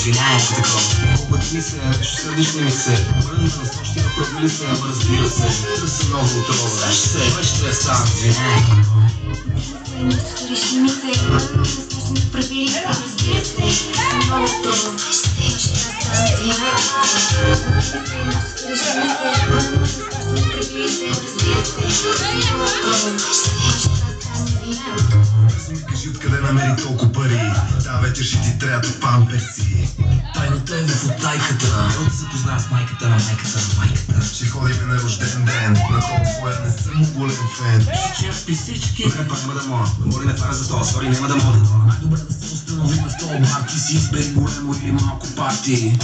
Извинявай, че такова. Обърни се, ще сърдиш ли ми се? Върна на нощи направили се, разбира се. Търся ново отрова. Сеща се, това ще я става. Извинявай. Решимите, правили се, разбира се, новото. Бързо ми кажи откъде намери толкова пари. Та вечер ще ти трябват памперси. Тайната е в оттайката. Трябва да се запозная с майката на майката на майката. Ще ходиме на рожден ден. На то твоя не съм голем фен. Чеф и всички. Добре, пак няма да мога. Говори ме пара за това. Сори, няма да мога. Най-добре да се. Ти си избери големо или малко парти.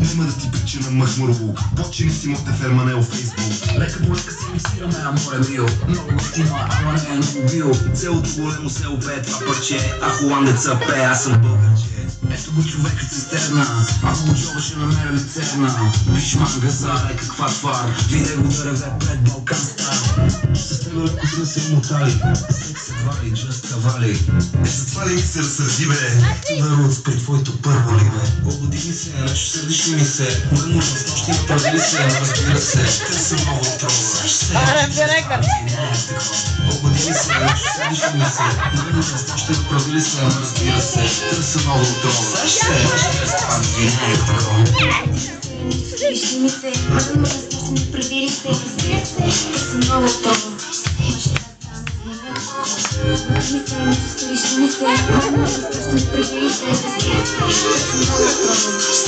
Няма да ти прича на махмурлук. Почини си моте ферма не в фейсбук. Лека по лека си миксираме, а море мил. Много готина, ама не е много. Целото големо село пее това парче. А холандеца пее, аз съм българче. Ето го човекът цистерна, аз го джоба ще намеря лицерна. Виж манга зара, каква твар, видя го да реве пред Балкан Стар. С теб леко сме се мотали, едва ли. Е, затова ли ми се разсърди, бе? Народ при твоето първо ли бе? Ободи ми се, нещо сърдиш ми се? Мърмур с нощи направили се, разбира се. Търся много отрова. Сеща се. Обади ми се, нещо сърдиш ми се? Мърмур с нощи направили се, разбира се. Търся много отрова. Сеща се. Ще става, извинявай, такова. Решимите, правили се, разбира се, са новото. Решимите, правили се, разбира се, са новото.